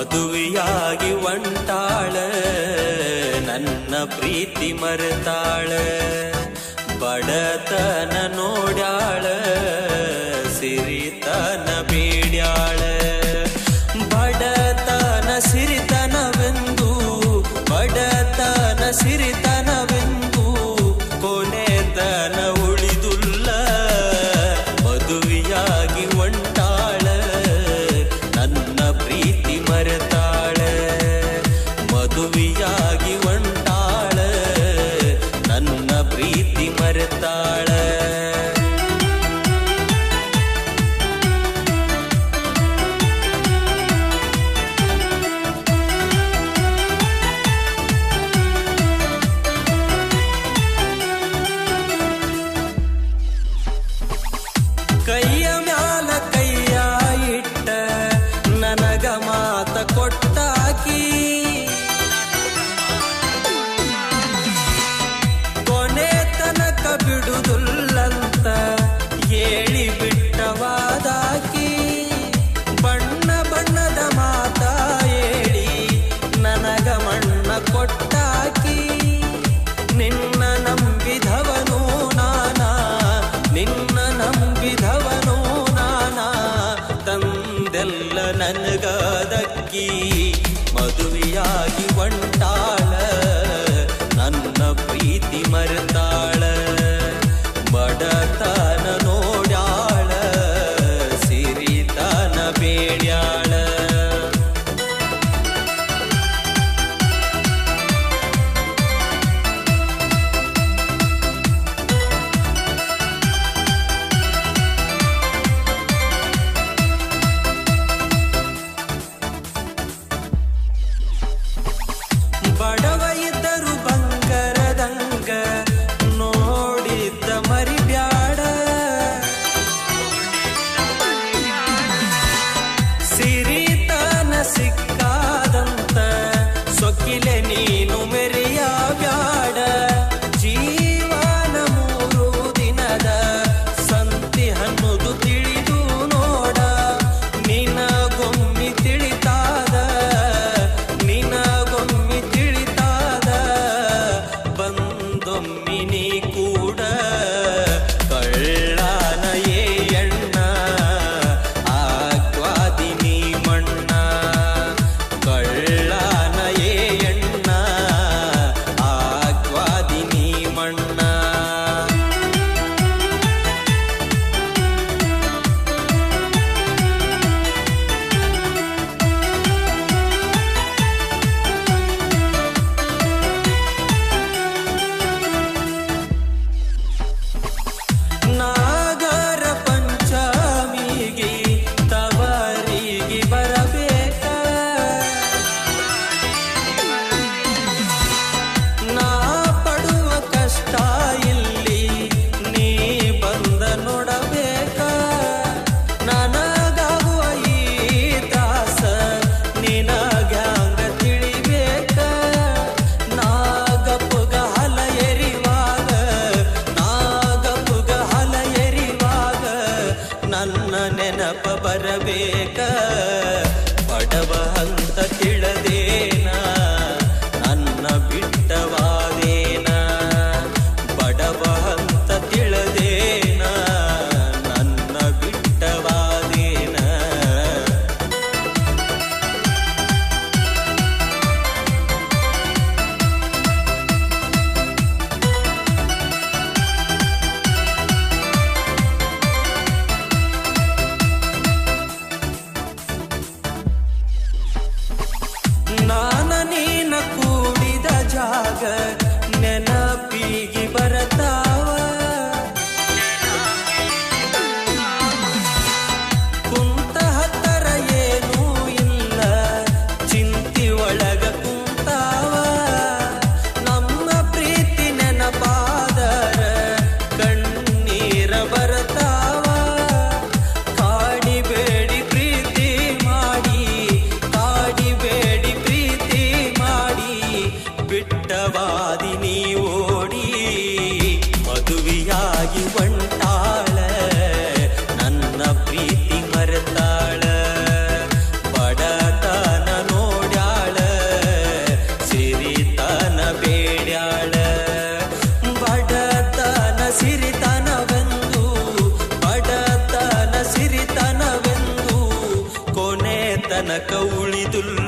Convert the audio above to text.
ಮದುವೆಯಾಗಿ ಒಂಟಾಳ ನನ್ನ ಪ್ರೀತಿ ಮರೆತಾಳ. ಬಡತನ ನೋಡ್ಯಾಳ ಸಿರಿತನ ಬಿಟ್ಟವಾದಾಕಿ, ಬಣ್ಣ ಬಣ್ಣದ ಮಾತ ಹೇಳಿ, ನನಗ ಮಣ್ಣ ಕೊಟ್ಟಾಕಿ. ನಿನ್ನ ನಂಬಿದವನು ನಾನಾ, ನಿನ್ನ ನಂಬಿದವನು ನಾನಾ. ತಂದೆಲ್ಲ ನನಗದಕ್ಕಿ ಮದುವೆ ಬರಬೇಕ? ಪಡವ ನಾನ ನೀನ ಕೂಡಿದ ಜಾಗ ಕೌಳಿದುಲ್